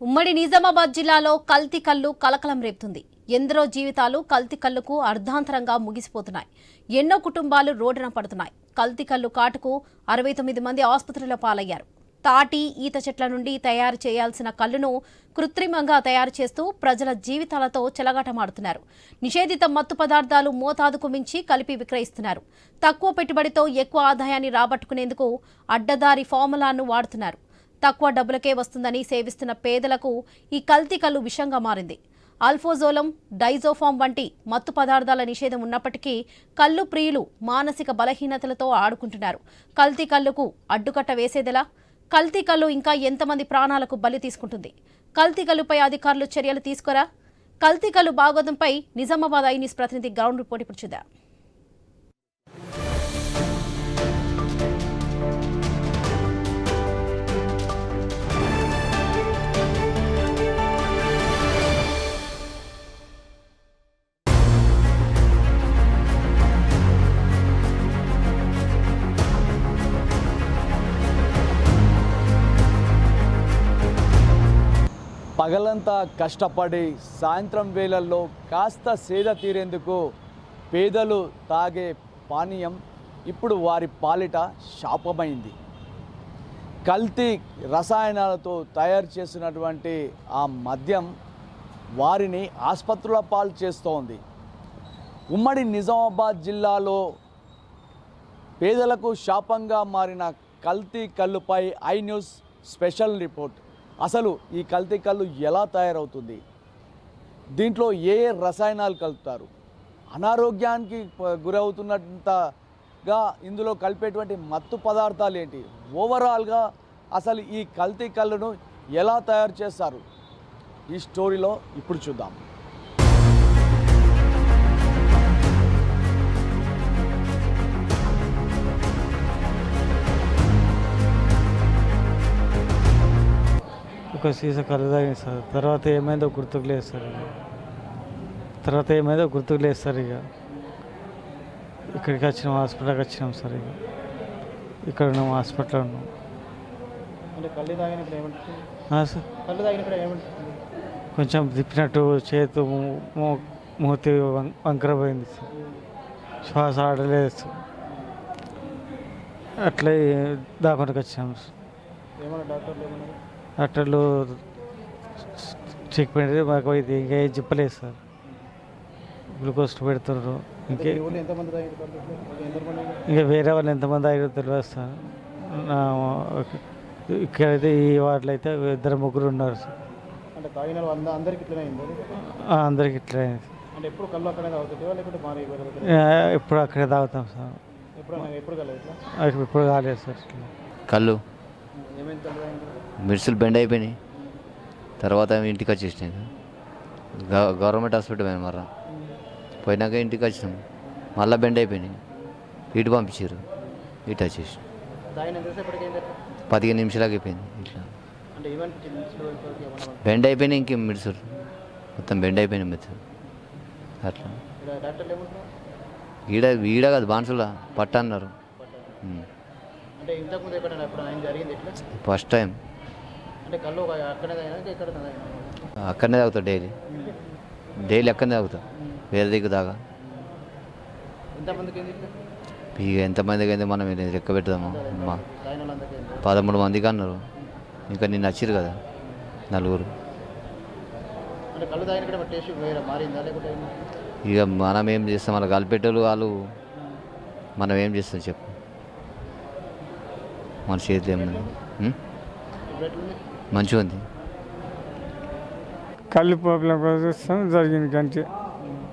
ఉమ్మడి నిజామాబాద్ జిల్లాలో కల్తీ కల్లు కలకలం రేపుతుంది. ఎందరో జీవితాలు కల్తీ కల్లుకు అర్ధాంతరంగా ముగిసిపోతున్నాయి. ఎన్నో కుటుంబాలు రోడ్డున పడుతున్నాయి. కల్తీ కల్లు కాటుకు అరవై తొమ్మిది మంది ఆసుపత్రిలో పాలయ్యారు. తాటి ఈత చెట్ల నుండి తయారు చేయాల్సిన కళ్ళును కృత్రిమంగా తయారు చేస్తూ ప్రజల జీవితాలతో చెలగాటమాడుతున్నారు. నిషేధిత మత్తు పదార్థాలు మోతాదుకు మించి కలిపి విక్రయిస్తున్నారు. తక్కువ పెట్టుబడితో ఎక్కువ ఆదాయాన్ని రాబట్టుకునేందుకు అడ్డదారి ఫార్ములాను వాడుతున్నారు. తక్కువ డబ్బులకే వస్తుందని సేవిస్తున్న పేదలకు ఈ కల్తీ కల్లు విషంగా మారింది. అల్ఫోజోలం డైజోఫామ్ వంటి మత్తు పదార్థాల నిషేధం ఉన్నప్పటికీ కల్లు ప్రియులు మానసిక బలహీనతలతో ఆడుకుంటున్నారు. కల్తీ కళ్ళుకు అడ్డుకట్ట వేసేదెలా? కల్తీ కల్లు ఇంకా ఎంతమంది ప్రాణాలకు బలి తీసుకుంటుంది? కల్తీ కల్లుపై అధికారులు చర్యలు తీసుకోరా? కల్తీ కల్లు బాగోదంపై నిజామాబాద్ ఐ న్యూస్ ప్రతినిధి గ్రౌండ్ రిపోర్ట్ ఇప్పుడు చూద్దాం. పగలంతా కష్టపడి సాయంత్రం వేళల్లో కాస్త సేద తీరేందుకు పేదలు తాగే పానీయం ఇప్పుడు వారి పాలిట శాపమైంది. కల్తీ రసాయనాలతో తయారు చేసినటువంటి ఆ మద్యం వారిని ఆసుపత్రుల పాలు చేస్తోంది. ఉమ్మడి నిజామాబాద్ జిల్లాలో పేదలకు శాపంగా మారిన కల్తీ కళ్ళుపై ఐ న్యూస్ స్పెషల్ రిపోర్ట్. అసలు ఈ కల్తీ కళ్ళు ఎలా తయారవుతుంది? దీంట్లో ఏ ఏ రసాయనాలు కలుపుతారు? అనారోగ్యానికి గురవుతున్నంతగా ఇందులో కలిపేటువంటి మత్తు పదార్థాలు ఏంటి? ఓవరాల్గా అసలు ఈ కల్తీ కళ్ళను ఎలా తయారు చేస్తారు? ఈ స్టోరీలో ఇప్పుడు చూద్దాం. ఒక సీసా కళ్ళు తాగింది సార్. తర్వాత ఏమైందో గుర్తుకు లేదు సార్ ఇక. తర్వాత ఏమైందో గుర్తుకు లేదు సార్ ఇక. ఇక్కడికి వచ్చినాం హాస్పిటల్కి వచ్చినాం సార్ ఇక. ఇక్కడ ఉన్నాం హాస్పిటల్లో ఉన్నాం. సార్? కొంచెం తిప్పినట్టు చేతు మూతి వం- వంకర పోయింది సార్. శ్వాస ఆడలేదు సార్. అట్లే దాపనికి వచ్చాము సార్. ఏమన్నా డాక్టర్లు డాక్టర్లు ట్రీట్మెంట్ మాకు ఇది ఇంకా ఏం చెప్పలేదు సార్. గ్లూకోజ్ పెడుతున్నారు. ఇంకే ఇంకా వేరే వాళ్ళు ఎంతమంది అయ్యారో తెలియదు సార్. నా ఇక్కడైతే ఈ వాటిలో అయితే ఇద్దరు ముగ్గురు ఉన్నారు సార్. అందరికి ఇట్లా అయింది. అంటే ఎప్పుడు అక్కడే తాగుతాం సార్. ఎప్పుడు ఎప్పుడు కలదు సార్. కళ్ళు. మిర్సులు బెండ్ అయిపోయినాయి. తర్వాత ఇంటికి వచ్చేసినాయి. గవ- గవర్నమెంట్ హాస్పిటల్ పోయినా మర్రా. పోయినాక ఇంటికి వచ్చినాం. మళ్ళీ బెండ్ అయిపోయినాయి. ఇటు పంపించారు ఇటు వచ్చేసి పదిహేను నిమిషాలకి అయిపోయింది ఇట్లా. బెండ్ అయిపోయినాయి ఇంకేం మిర్సులు మొత్తం బెండ్ అయిపోయినాయి మిర్సులు అట్లా. ఈడ ఈడ కాదు బాన్సుల పట్ట అన్నారు. First time. అంటే కళ్ళు అక్కడే తాగినా ఇక్కడ అక్కడనే తాగుతా డైలీ. డైలీ అక్కడనే తాగుతా. వేరే దగ్గర ఎంతమందికి ఇట్లా ఇక ఎంతమందికి అయితే మనం లెక్క పెడదాము. పదమూడు మందికి అన్నారు. ఇంకా నిన్న వచ్చిరు కదా నలుగురు. ఏమన్నా? ఇక మనం ఏం చేస్తాం? వాళ్ళ కలిపెట్టేలు వాళ్ళు మనం ఏం చేస్తాం చెప్పు? మన చేతిలో ఎట్లుంది మంచిగా ఉంది. కళ్ళు ప్రాబ్లం కోసం జరిగింది గంటే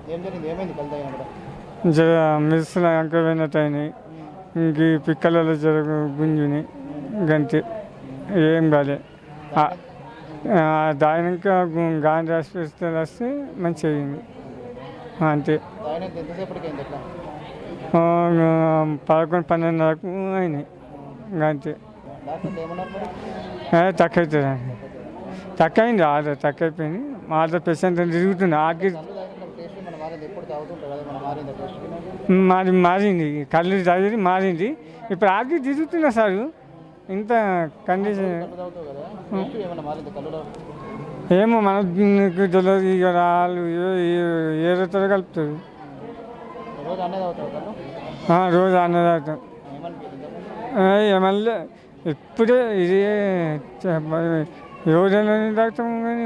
ఏం జరిగింది? ఏమైంది కళ్ళు తాగిన కూడా? జర మిస్సులు అంకపోయినట్టు అయినాయి. ఇంక ఈ పిక్కలలో జర గుంజుని గంతే. ఏం కాలే. దానిక గాంధీ హాస్పిటల్ వస్తే మంచిగా అయింది. అంతే. పదకొండు పన్నెండున్నరకు అయినాయి. అంతే డాక్టర్లు ఏమన్నారు మరి ఏ, తక్కువ అవుతుంది తక్కువ అయింది ఆర్డర్ తక్కువ అయిపోయింది మా ఆర్డర్ పేషెంట్ తిరుగుతుంది ఆకి మన మారింది కళ్ళు తాగి మారింది. ఇప్పుడు ఆకి తిరుగుతున్నా సార్ ఇంత కండిషన్ ఏమో మనకు తెలియదు ఇక వాళ్ళు ఏదో కలుపుతుంది రోజు అన్నీ తాగుతావు కళ్ళు? ఆ, రోజు అన్నదాటం ఏమనిపించింది ఏమన్నా ఇప్పుడే ఇది రోజుల్లో తాగుతాం కానీ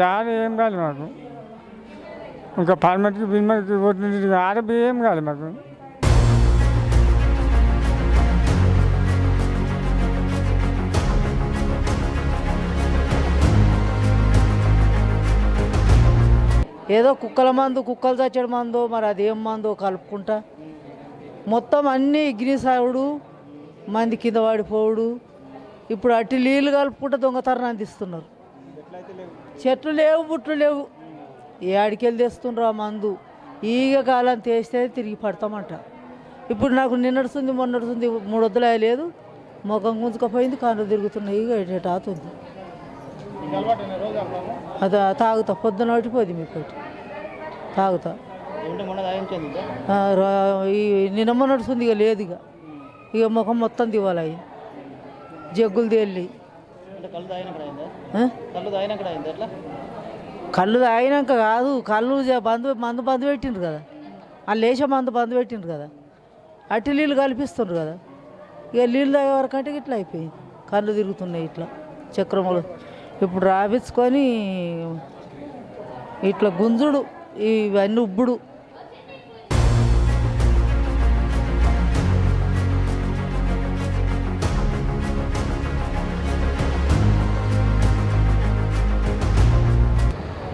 యాడ ఏం కాదు మాకు. ఇంకా పర్మట్కి బిమ్మకి పోతుంది ఆడ ఏం కాదు మాకు. ఏదో కుక్కల మందు కుక్కలు చచ్చడి మందు మరి అదేం మందు కలుపుకుంటా. మొత్తం అన్నీ ఇగ్నిసావుడు మంది కింద పడిపోవుడు ఇప్పుడు అట్టి నీళ్ళు కలుపుకుంటా దొంగతనాన్ని తీస్తున్నారు చెట్లు లేవు బుట్లు లేవు. ఏడికెళ్ళి తెస్తుండ్రు ఆ మందు? ఈగ కాలం తీస్తే తిరిగి పడతామంట. ఇప్పుడు నాకు నిన్నడుస్తుంది మొన్నడుతుంది మూడు వద్దులు లేదు. ముఖం గుంజుకపోయింది కాళ్ళు తిరుగుతున్నాయి ఈగ ఎటు ఆతుంది అది తాగుతా. పొద్దున ఒకటి మీకు తాగుతా. నిన్న నడుస్తుంది ఇక లేదు ఇక ఇక ముఖం మొత్తం దివాలా జగ్గులు తేలి. కళ్ళు తాగినాక కాదు కళ్ళు బంద్ మందు బంద్ పెట్టిండ్రు కదా. ఆ లేచ మందు బంద్ పెట్టిండ్రు కదా. అట్టి నీళ్ళు కల్పిస్తుండ్రు కదా. ఇక నీళ్ళు తాగే వరకంటే ఇట్లా అయిపోయింది. కళ్ళు తిరుగుతున్నాయి ఇట్లా చక్రములు. ఇప్పుడు రాపించుకొని ఇట్లా గుంజుడు ఇవన్నీ ఉబ్బుడు.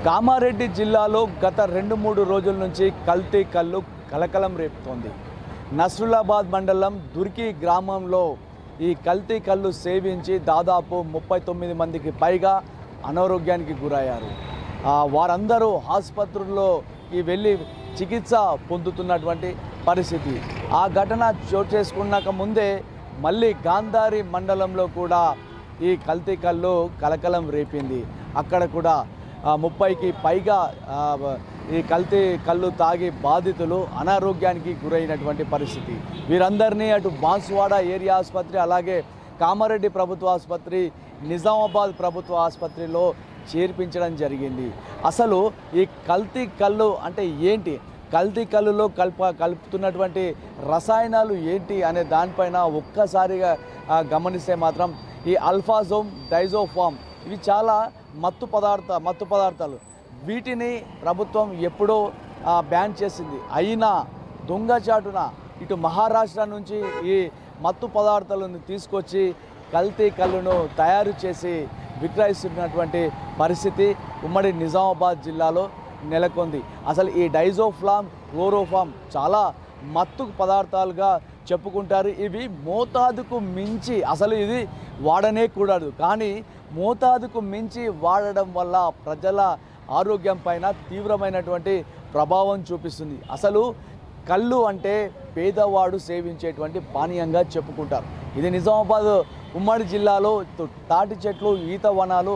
కామారెడ్డి జిల్లాలో గత రెండు మూడు రోజుల నుంచి కల్తీ కళ్ళు కలకలం రేపుతోంది. నస్రులాబాద్ మండలం దుర్కి గ్రామంలో ఈ కల్తీ కళ్ళు సేవించి దాదాపు ముప్పై తొమ్మిది మందికి పైగా అనారోగ్యానికి గురయ్యారు. వారందరూ ఆసుపత్రుల్లోకి వెళ్ళి చికిత్స పొందుతున్నటువంటి పరిస్థితి. ఆ ఘటన చోటు చేసుకున్నాక ముందే మళ్ళీ గాంధారి మండలంలో కూడా ఈ కల్తీ కళ్ళు కలకలం రేపింది. అక్కడ కూడా ముప్పైకి పైగా ఈ కల్తీ కళ్ళు తాగి బాధితులు అనారోగ్యానికి గురైనటువంటి పరిస్థితి. వీరందరినీ అటు బాన్సువాడ ఏరియా ఆసుపత్రి అలాగే కామారెడ్డి ప్రభుత్వ ఆసుపత్రి నిజామాబాద్ ప్రభుత్వ ఆసుపత్రిలో చేర్పించడం జరిగింది. అసలు ఈ కల్తీ కళ్ళు అంటే ఏంటి? కల్తీ కళ్ళులో కల్ప కలుపుతున్నటువంటి రసాయనాలు ఏంటి అనే దానిపైన ఒక్కసారిగా గమనిస్తే మాత్రం ఈ అల్ఫాజోమ్ డైజోఫామ్ ఇవి చాలా మత్తు పదార్థ మత్తు పదార్థాలు. వీటిని ప్రభుత్వం ఎప్పుడో బ్యాన్ చేసింది. అయినా దొంగచాటున ఇటు మహారాష్ట్ర నుంచి ఈ మత్తు పదార్థాలను తీసుకొచ్చి కల్తీ కళ్ళును తయారు చేసి విక్రయిస్తున్నటువంటి పరిస్థితి ఉమ్మడి నిజామాబాద్ జిల్లాలో నెలకొంది. అసలు ఈ డైజోఫ్లామ్ క్లోరోఫామ్ చాలా మత్తు పదార్థాలుగా చెప్పుకుంటారు. ఇవి మోతాదుకు మించి అసలు ఇది వాడనే కూడదు. కానీ మోతాదుకు మించి వాడడం వల్ల ప్రజల ఆరోగ్యం పైన తీవ్రమైనటువంటి ప్రభావం చూపిస్తుంది. అసలు కళ్ళు అంటే పేదవాడు సేవించేటువంటి పానీయంగా చెప్పుకుంటారు. ఇది నిజామాబాద్ ఉమ్మడి జిల్లాలో తాటి చెట్లు ఈత వనాలు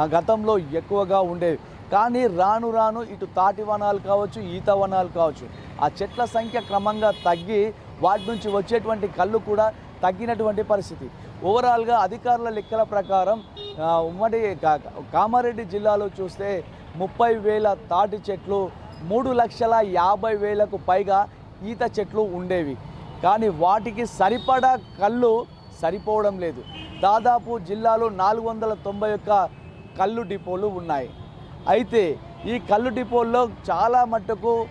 ఆ, గతంలో ఎక్కువగా ఉండేవి. కానీ రాను రాను ఇటు తాటి వనాలు కావచ్చు ఈత వనాలు కావచ్చు ఆ చెట్ల సంఖ్య క్రమంగా తగ్గి వాటి నుంచి వచ్చేటువంటి కళ్ళు కూడా తగ్గినటువంటి పరిస్థితి. ఓవరాల్గా అధికారుల లెక్కల ప్రకారం ఉమ్మడి కా- కామారెడ్డి జిల్లాలో చూస్తే ముప్పై వేల తాటి చెట్లు మూడు లక్షల యాభై వేలకు పైగా ఈత చెట్లు ఉండేవి. కానీ వాటికి సరిపడా కళ్ళు సరిపోవడం లేదు. దాదాపు జిల్లాలో నాలుగు వందల తొంభై ఒక్క కళ్ళు డిపోలు ఉన్నాయి. అయితే ఈ కళ్ళు డిపోల్లో చాలా మట్టుకు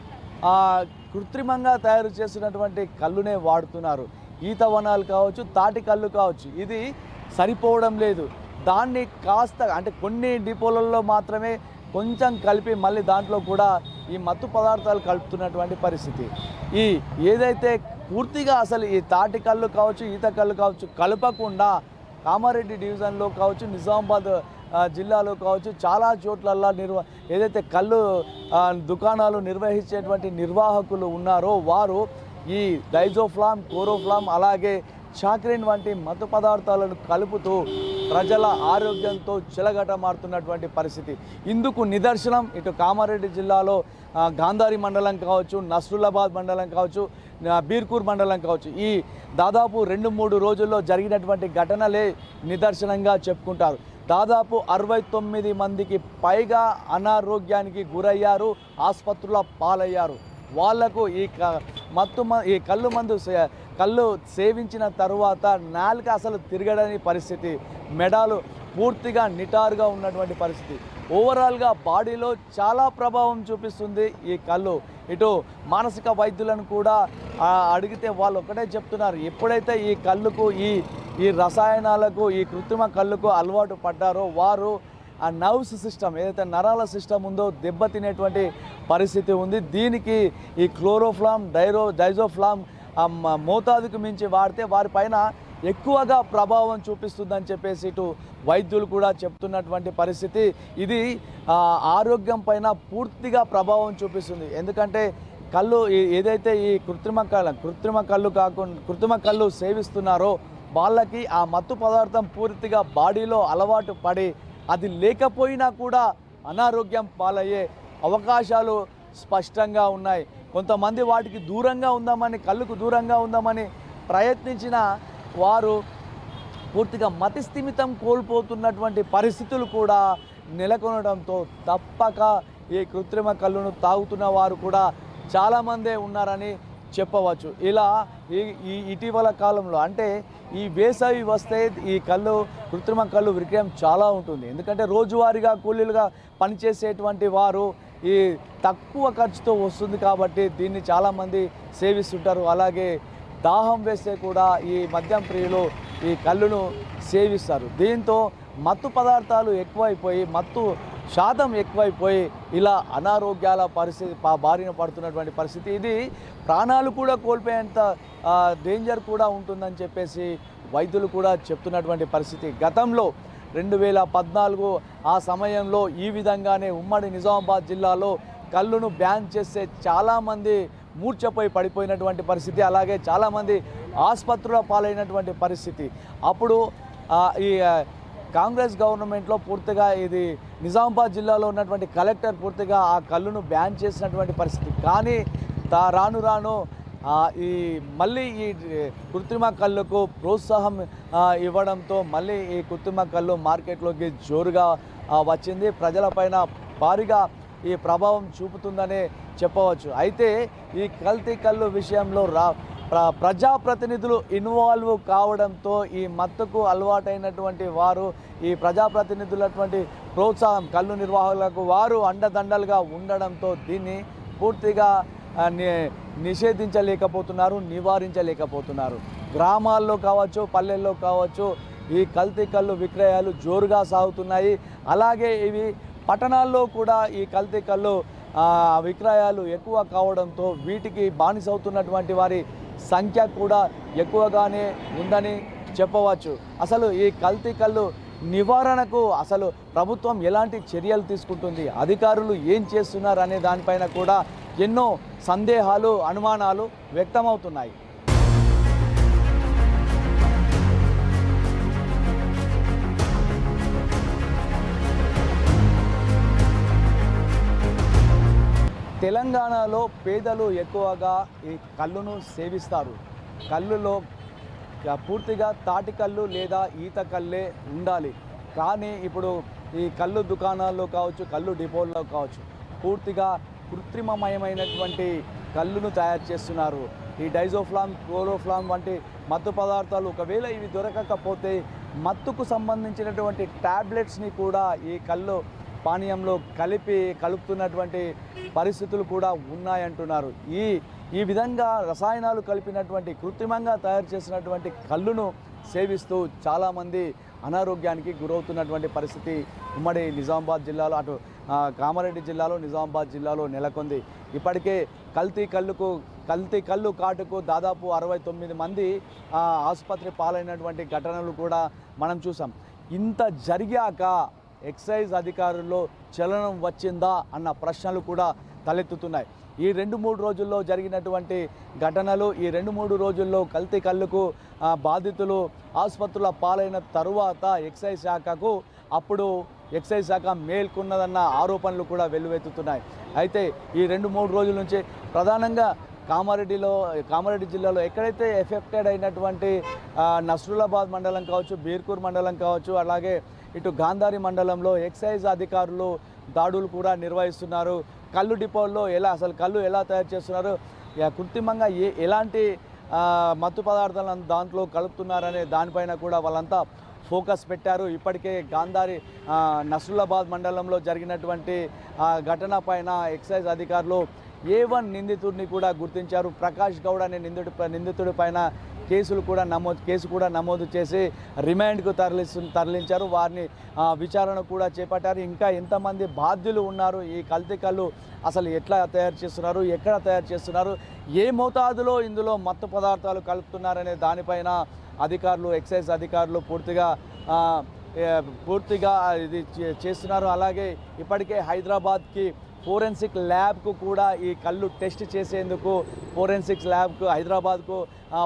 కృత్రిమంగా తయారు చేసినటువంటి కళ్ళునే వాడుతున్నారు. ఈత వనాలు కావచ్చు తాటి కళ్ళు కావచ్చు. ఇది సరిపోవడం లేదు. దాన్ని కాస్త అంటే కొన్ని డిపోలలో మాత్రమే కొంచెం కలిపి మళ్ళీ దాంట్లో కూడా ఈ మత్తు పదార్థాలు కలుపుతున్నటువంటి పరిస్థితి. ఈ ఏదైతే పూర్తిగా అసలు ఈ తాటి కళ్ళు కావచ్చు ఈత కళ్ళు కావచ్చు కలపకుండా కామారెడ్డి డివిజన్లో కావచ్చు నిజామాబాద్ జిల్లాలో కావచ్చు చాలా చోట్లల్లో నిర్వ ఏదైతే కళ్ళు దుకాణాలు నిర్వహించేటువంటి నిర్వాహకులు ఉన్నారో వారు ఈ డైజోఫ్లామ్ కోరోఫ్లామ్ అలాగే చాక్రిన్ వంటి మత్తు పదార్థాలను కలుపుతూ ప్రజల ఆరోగ్యంతో చిలగట మారుతున్నటువంటి పరిస్థితి. ఇందుకు నిదర్శనం ఇటు కామారెడ్డి జిల్లాలో గాంధారి మండలం కావచ్చు నస్రులాబాద్ మండలం కావచ్చు బీర్కూర్ మండలం కావచ్చు. ఈ దాదాపు రెండు మూడు రోజుల్లో జరిగినటువంటి ఘటనలే నిదర్శనంగా చెప్పుకుంటారు. దాదాపు అరవై తొమ్మిది మందికి పైగా అనారోగ్యానికి గురయ్యారు ఆసుపత్రుల పాలయ్యారు. వాళ్ళకు ఈ క- మత్తు మ- ఈ కళ్ళు మందు సే- కళ్ళు సేవించిన తరువాత నాలుక అసలు తిరగడని పరిస్థితి మెడాలు పూర్తిగా నిటారుగా ఉన్నటువంటి పరిస్థితి. ఓవరాల్గా బాడీలో చాలా ప్రభావం చూపిస్తుంది ఈ కళ్ళు. ఇటు మానసిక వైద్యులను కూడా అడిగితే వాళ్ళు ఒకటే చెప్తున్నారు ఎప్పుడైతే ఈ కళ్ళుకు ఈ ఈ రసాయనాలకు ఈ కృత్రిమ కళ్ళుకు అలవాటు పడ్డారో వారు ఆ నర్వ్స్ సిస్టమ్ ఏదైతే నరాల సిస్టమ్ ఉందో దెబ్బతినేటువంటి పరిస్థితి ఉంది. దీనికి ఈ క్లోరోఫ్లామ్ డైరో డైజోఫ్లామ్ మోతాదుకు మించి వాడితే వారిపైన ఎక్కువగా ప్రభావం చూపిస్తుందని చెప్పేసి ఇటు వైద్యులు కూడా చెప్తున్నటువంటి పరిస్థితి. ఇది ఆరోగ్యం పైన పూర్తిగా ప్రభావం చూపిస్తుంది. ఎందుకంటే కళ్ళు ఏదైతే ఈ కృత్రిమ కళ్ళ కృత్రిమ కళ్ళు కాకుండా కృత్రిమ కళ్ళు సేవిస్తున్నారో వాళ్ళకి ఆ మత్తు పదార్థం పూర్తిగా బాడీలో అలవాటు పడి అది లేకపోయినా కూడా అనారోగ్యం పాలయ్యే అవకాశాలు స్పష్టంగా ఉన్నాయి. కొంతమంది వాటికి దూరంగా ఉందామని కళ్ళుకు దూరంగా ఉందామని ప్రయత్నించిన వారు పూర్తిగా మతిస్థిమితం కోల్పోతున్నటువంటి పరిస్థితులు కూడా నెలకొనడంతో తప్పక ఈ కృత్రిమ కళ్ళును తాగుతున్న వారు కూడా చాలామందే ఉన్నారని చెప్పవచ్చు. ఇలా ఈ ఈ ఇటీవల కాలంలో అంటే ఈ వేసవి వస్తే ఈ కళ్ళు కృత్రిమ కళ్ళు విక్రయం చాలా ఉంటుంది. ఎందుకంటే రోజువారీగా కూలీలుగా పనిచేసేటువంటి వారు ఈ తక్కువ ఖర్చుతో వస్తుంది కాబట్టి దీన్ని చాలామంది సేవిస్తుంటారు. అలాగే దాహం వేస్తే కూడా ఈ మద్యం ప్రియులు ఈ కళ్ళును సేవిస్తారు. దీంతో మత్తు పదార్థాలు ఎక్కువైపోయి మత్తు శాతం ఎక్కువైపోయి ఇలా అనారోగ్యాల పరిస్థితి బారిన పడుతున్నటువంటి పరిస్థితి. ఇది ప్రాణాలు కూడా కోల్పోయేంత డేంజర్ కూడా ఉంటుందని చెప్పేసి వైద్యులు కూడా చెప్తున్నటువంటి పరిస్థితి. గతంలో రెండు వేల పద్నాలుగు ఆ సమయంలో ఈ విధంగానే ఉమ్మడి నిజామాబాద్ జిల్లాలో కళ్ళును బ్యాన్ చేస్తే చాలామంది మూర్ఛపోయి పడిపోయినటువంటి పరిస్థితి అలాగే చాలామంది ఆసుపత్రుల పాలైనటువంటి పరిస్థితి. అప్పుడు ఈ కాంగ్రెస్ గవర్నమెంట్లో పూర్తిగా ఇది నిజామాబాద్ జిల్లాలో ఉన్నటువంటి కలెక్టర్ పూర్తిగా ఆ కళ్ళును బ్యాన్ చేసినటువంటి పరిస్థితి. కానీ రాను రాను ఈ మళ్ళీ ఈ కృత్రిమ కళ్ళకు ప్రోత్సాహం ఇవ్వడంతో మళ్ళీ ఈ కృత్రిమ కళ్ళు మార్కెట్లోకి జోరుగా వచ్చింది. ప్రజలపైన భారీగా ఈ ప్రభావం చూపుతుందనే చెప్పవచ్చు. అయితే ఈ కల్తీ కళ్ళు విషయంలో రా ప్ర ప్రజాప్రతినిధులు ఇన్వాల్వ్ కావడంతో ఈ మత్తుకు అలవాటైనటువంటి వారు ఈ ప్రజాప్రతినిధులటువంటి ప్రోత్సాహం కళ్ళు నిర్వాహకులకు వారు అండదండలుగా ఉండడంతో దీన్ని పూర్తిగా నిషేధించలేకపోతున్నారు నివారించలేకపోతున్నారు. గ్రామాల్లో కావచ్చు పల్లెల్లో కావచ్చు ఈ కల్తీ కళ్ళు విక్రయాలు జోరుగా సాగుతున్నాయి. అలాగే ఇవి పట్టణాల్లో కూడా ఈ కల్తీ కళ్ళు విక్రయాలు ఎక్కువ కావడంతో వీటికి బానిసవుతున్నటువంటి వారి సంఖ్య కూడా ఎక్కువగానే ఉందని చెప్పవచ్చు. అసలు ఈ కల్తీ కళ్ళు నివారణకు అసలు ప్రభుత్వం ఎలాంటి చర్యలు తీసుకుంటుంది? అధికారులు ఏం చేస్తున్నారు అనే దానిపైన కూడా ఎన్నో సందేహాలు అనుమానాలు వ్యక్తమవుతున్నాయి. తెలంగాణలో పేదలు ఎక్కువగా ఈ కళ్ళును సేవిస్తారు. కళ్ళులో పూర్తిగా తాటికల్లు లేదా ఈత కళ్ళే ఉండాలి. కానీ ఇప్పుడు ఈ కళ్ళు దుకాణాల్లో కావచ్చు కళ్ళు డిపోల్లో కావచ్చు పూర్తిగా కృత్రిమమయమైనటువంటి కళ్ళును తయారు చేస్తున్నారు. ఈ డైజోఫ్లామ్ క్లోరోఫ్లామ్ వంటి మత్తు పదార్థాలు ఒకవేళ ఇవి దొరకకపోతే మత్తుకు సంబంధించినటువంటి ట్యాబ్లెట్స్ని కూడా ఈ కళ్ళు పానీయంలో కలిపి కలుపుతున్నటువంటి పరిస్థితులు కూడా ఉన్నాయంటున్నారు. ఈ ఈ విధంగా రసాయనాలు కలిపినటువంటి కృత్రిమంగా తయారు చేసినటువంటి కళ్ళును సేవిస్తూ చాలామంది అనారోగ్యానికి గురవుతున్నటువంటి పరిస్థితి ఉమ్మడి నిజామాబాద్ జిల్లాలో అటు కామారెడ్డి జిల్లాలో నిజామాబాద్ జిల్లాలో నెలకొంది. ఇప్పటికే కల్తీ కళ్ళుకు కల్తీ కళ్ళు కాటుకు దాదాపు అరవై తొమ్మిది మంది ఆసుపత్రి పాలైనటువంటి ఘటనలు కూడా మనం చూసాం. ఇంత జరిగాక ఎక్సైజ్ అధికారుల్లో చలనం వచ్చిందా అన్న ప్రశ్నలు కూడా తలెత్తుతున్నాయి. ఈ రెండు మూడు రోజుల్లో జరిగినటువంటి ఘటనలు ఈ రెండు మూడు రోజుల్లో కల్తీ కళ్ళుకు బాధితులు ఆసుపత్రుల పాలైన తరువాత ఎక్సైజ్ శాఖకు అప్పుడు ఎక్సైజ్ శాఖ మేల్కొన్నదన్న ఆరోపణలు కూడా వెల్లువెత్తుతున్నాయి. అయితే ఈ రెండు మూడు రోజుల నుంచి ప్రధానంగా కామారెడ్డిలో కామారెడ్డి జిల్లాలో ఎక్కడైతే ఎఫెక్టెడ్ అయినటువంటి నస్రులాబాద్ మండలం కావచ్చు బీర్కూర్ మండలం కావచ్చు అలాగే ఇటు గాంధారి మండలంలో ఎక్సైజ్ అధికారులు దాడులు కూడా నిర్వహిస్తున్నారు. కళ్ళు డిపోల్లో ఎలా అసలు కళ్ళు ఎలా తయారు చేస్తున్నారు? కృత్రిమంగా ఏ ఎలాంటి మత్తు పదార్థాలను దాంట్లో కలుపుతున్నారనే దానిపైన కూడా వాళ్ళంతా ఫోకస్ పెట్టారు. ఇప్పటికే గాంధారి నసుల్లాబాద్ మండలంలో జరిగినటువంటి ఘటన పైన ఎక్సైజ్ అధికారులు ఏ వన్ నిందితుడిని కూడా గుర్తించారు. ప్రకాష్ గౌడ్ అనే నిందితుడి నిందితుడి పైన కేసులు కూడా నమోదు కేసు కూడా నమోదు చేసి రిమాండ్కు తరలిస్తు తరలించారు. వారిని విచారణ కూడా చేపట్టారు. ఇంకా ఎంతమంది బాధ్యులు ఉన్నారు? ఈ కల్తీ కళ్ళు అసలు ఎట్లా తయారు చేస్తున్నారు? ఎక్కడ తయారు చేస్తున్నారు? ఏ మోతాదులో ఇందులో మత్తు పదార్థాలు కలుపుతున్నారనే దానిపైన అధికారులు ఎక్సైజ్ అధికారులు పూర్తిగా పూర్తిగా ఇది చే- చేస్తున్నారు. అలాగే ఇప్పటికే హైదరాబాద్కి ఫోరెన్సిక్ ల్యాబ్కు కూడా ఈ కళ్ళు టెస్ట్ చేసేందుకు ఫోరెన్సిక్ ల్యాబ్కు హైదరాబాద్కు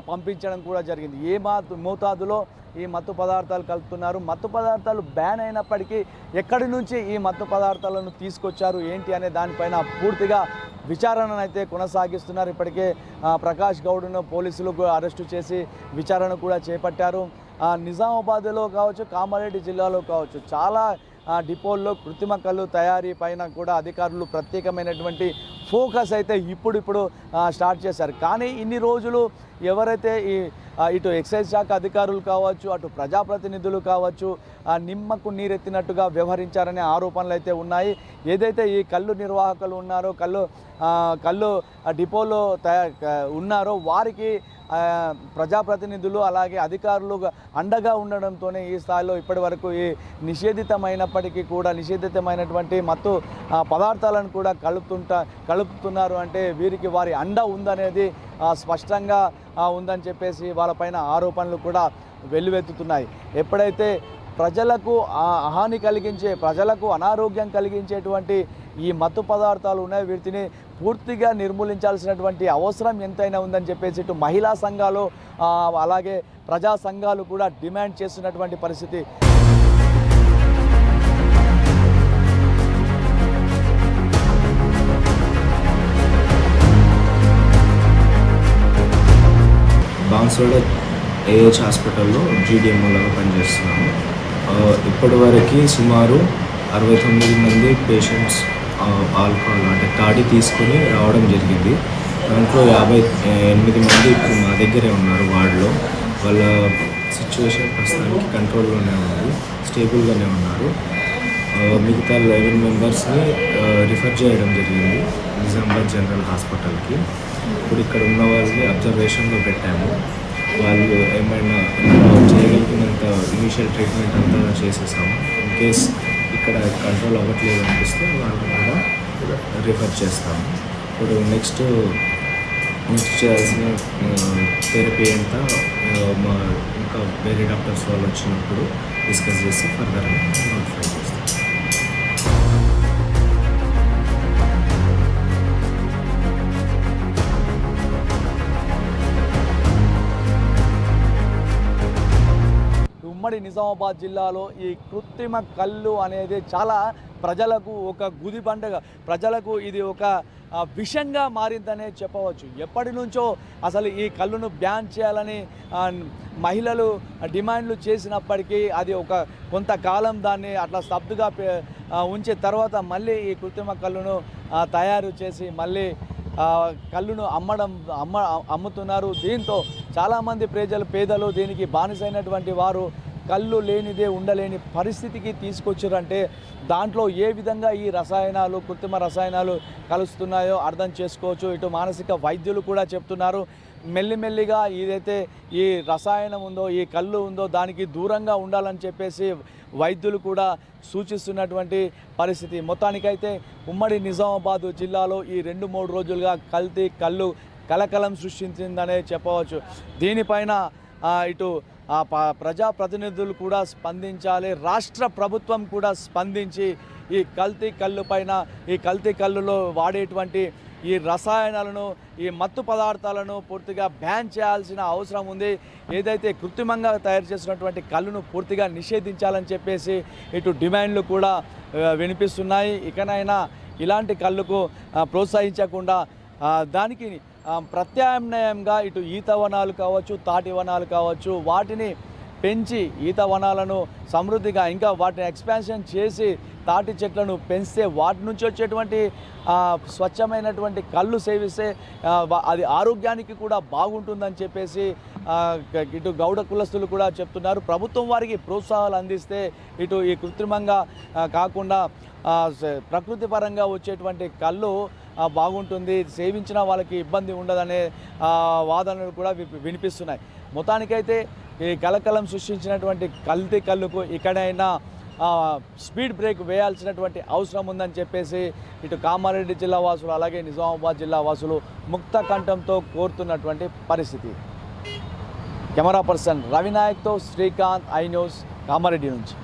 పంపించడం కూడా జరిగింది. ఏ మా మోతాదులో ఈ మత్తు పదార్థాలు కలుపుతున్నారు? మత్తు పదార్థాలు బ్యాన్ అయినప్పటికీ ఎక్కడి నుంచి ఈ మత్తు పదార్థాలను తీసుకొచ్చారు? ఏంటి అనే దానిపైన పూర్తిగా విచారణను అయితే కొనసాగిస్తున్నారు. ఇప్పటికే ప్రకాష్ గౌడ్ను పోలీసులు అరెస్టు చేసి విచారణ కూడా చేపట్టారు. నిజామాబాద్లో కావచ్చు కామారెడ్డి జిల్లాలో కావచ్చు చాలా ఆ, డిపోల్లో కృత్రిమ కళ్ళు తయారీ పైన కూడా అధికారులు ప్రత్యేకమైనటువంటి ఫోకస్ అయితే ఇప్పుడిప్పుడు స్టార్ట్ చేశారు. కానీ ఇన్ని రోజులు ఎవరైతే ఈ ఇటు ఎక్సైజ్ శాఖ అధికారులు కావచ్చు అటు ప్రజాప్రతినిధులు కావచ్చు నిమ్మకు నీరెత్తినట్టుగా వ్యవహరించారనే ఆరోపణలు అయితే ఉన్నాయి. ఏదైతే ఈ కళ్ళు నిర్వాహకులు ఉన్నారో కళ్ళు కళ్ళు డిపోలో తయా ఉన్నారో వారికి ప్రజాప్రతినిధులు అలాగే అధికారులు అండగా ఉండడంతోనే ఈ స్థాయిలో ఇప్పటి వరకు ఈ నిషేధితమైనప్పటికీ కూడా నిషేధితమైనటువంటి మత్తు పదార్థాలను కూడా కలుపుతుంటా కలుపుతున్నారు అంటే వీరికి వారి అండ ఉందనేది స్పష్టంగా ఉందని చెప్పేసి వాళ్ళపైన ఆరోపణలు కూడా వెల్లువెత్తుతున్నాయి. ఎప్పుడైతే ప్రజలకు హాని కలిగించే ప్రజలకు అనారోగ్యం కలిగించేటువంటి ఈ మత్తు పదార్థాలు ఉన్నాయి వీటిని పూర్తిగా నిర్మూలించాల్సినటువంటి అవసరం ఎంతైనా ఉందని చెప్పేసి ఇటు మహిళా సంఘాలు అలాగే ప్రజా సంఘాలు కూడా డిమాండ్ చేస్తున్నటువంటి పరిస్థితి. బాన్సోడ ఏహెచ్ హాస్పిటల్లో జీడిఎంఓలాగా పనిచేస్తున్నాము. ఇప్పటి వరకు సుమారు అరవై తొమ్మిది మంది పేషెంట్స్ ఆల్కహాల్ అంటే తాడి తీసుకొని రావడం జరిగింది. దాంట్లో యాభై ఎనిమిది మంది ఇప్పుడు మా దగ్గరే ఉన్నారు వార్డులో. వాళ్ళ సిచ్యువేషన్ ప్రస్తుతానికి కంట్రోల్లోనే ఉంది స్టేబుల్గానే ఉన్నారు. మిగతా లెవెన్ మెంబర్స్ని రిఫర్ చేయడం జరిగింది నిజామాబాద్ జనరల్ హాస్పిటల్కి. ఇప్పుడు ఇక్కడ ఉన్న వాళ్ళని అబ్జర్వేషన్లో పెట్టాము. వాళ్ళు ఏమైనా చేయగలిగినంత ఇనీషియల్ ట్రీట్మెంట్ అంతా చేసేసాము. ఇన్ కేస్ ఇక్కడ కంట్రోల్ అవ్వట్లేదు అనిపిస్తే వాళ్ళని కూడా రిఫర్ చేస్తాము. ఇప్పుడు నెక్స్ట్ నెక్స్ట్ చేయాల్సిన థెరపీ అంతా మా ఇంకా వేరే డాక్టర్స్ వాళ్ళు వచ్చినప్పుడు డిస్కస్ చేసి ఫర్దర్ నోటిఫై ఉమ్మడి నిజామాబాద్ జిల్లాలో ఈ కృత్రిమ కళ్ళు అనేది చాలా ప్రజలకు ఒక గుది పండుగ. ప్రజలకు ఇది ఒక విషంగా మారిందనే చెప్పవచ్చు. ఎప్పటి నుంచో అసలు ఈ కళ్ళును బ్యాన్ చేయాలని మహిళలు డిమాండ్లు చేసినప్పటికీ అది ఒక కొంతకాలం దాన్ని అట్లా స్తబ్దుగా ఉంచే తర్వాత మళ్ళీ ఈ కృత్రిమ కళ్ళును తయారు చేసి మళ్ళీ కళ్ళును అమ్మడం అమ్మ అమ్ముతున్నారు. దీంతో చాలామంది ప్రజలు పేదలు దీనికి బానిసైనటువంటి వారు కళ్ళు లేనిదే ఉండలేని పరిస్థితికి తీసుకొచ్చారంటే దాంట్లో ఏ విధంగా ఈ రసాయనాలు కృత్రిమ రసాయనాలు కలుస్తున్నాయో అర్థం చేసుకోవచ్చు. ఇటు మానసిక వైద్యులు కూడా చెప్తున్నారు. మెల్లిమెల్లిగా ఏదైతే ఈ రసాయనం ఉందో ఈ కళ్ళు ఉందో దానికి దూరంగా ఉండాలని చెప్పేసి వైద్యులు కూడా సూచిస్తున్నటువంటి పరిస్థితి. మొత్తానికైతే ఉమ్మడి నిజామాబాద్ జిల్లాలో ఈ రెండు మూడు రోజులుగా కల్తీ కళ్ళు కలకలం సృష్టించిందనే చెప్పవచ్చు. దీనిపైన ఇటు ఆ ప్రతినిధులు ప్రజాప్రతినిధులు కూడా స్పందించాలి రాష్ట్ర ప్రభుత్వం కూడా స్పందించి ఈ కల్తీ కళ్ళు పైన ఈ కల్తీ కళ్ళులో వాడేటువంటి ఈ రసాయనాలను ఈ మత్తు పదార్థాలను పూర్తిగా బ్యాన్ చేయాల్సిన అవసరం ఉంది. ఏదైతే కృత్రిమంగా తయారు చేసినటువంటి కళ్ళును పూర్తిగా నిషేధించాలని చెప్పేసి ఇటు డిమాండ్లు కూడా వినిపిస్తున్నాయి. ఇకనైనా ఇలాంటి కళ్ళుకు ప్రోత్సహించకుండా దానికి ప్రత్యామ్నాయంగా ఇటు ఈత వనాలు కావచ్చు తాటి వనాలు కావచ్చు వాటిని పెంచి ఈత వనాలను సమృద్ధిగా ఇంకా వాటిని ఎక్స్పాన్షన్ చేసి తాటి చెట్లను పెంచితే వాటి నుంచి వచ్చేటువంటి స్వచ్ఛమైనటువంటి కళ్ళు సేవిస్తే అది ఆరోగ్యానికి కూడా బాగుంటుందని చెప్పేసి ఇటు గౌడ కులస్తులు కూడా చెప్తున్నారు. ప్రభుత్వం వారికి ప్రోత్సాహాలు అందిస్తే ఇటు ఈ కృత్రిమంగా కాకుండా ప్రకృతి పరంగా వచ్చేటువంటి కళ్ళు బాగుంటుంది. సేవించిన వాళ్ళకి ఇబ్బంది ఉండదనే వాదనలు కూడా వి- వినిపిస్తున్నాయి. మొత్తానికైతే ఈ కలకలం సృష్టించినటువంటి కల్తీ కళ్ళుకు ఇక్కడైనా స్పీడ్ బ్రేక్ వేయాల్సినటువంటి అవసరం ఉందని చెప్పేసి ఇటు కామారెడ్డి జిల్లా వాసులు అలాగే నిజామాబాద్ జిల్లా వాసులు ముక్త కంఠంతో కోరుతున్నటువంటి పరిస్థితి. కెమెరా పర్సన్ రవినాయక్తో శ్రీకాంత్ ఐ న్యూస్ కామారెడ్డి నుంచి.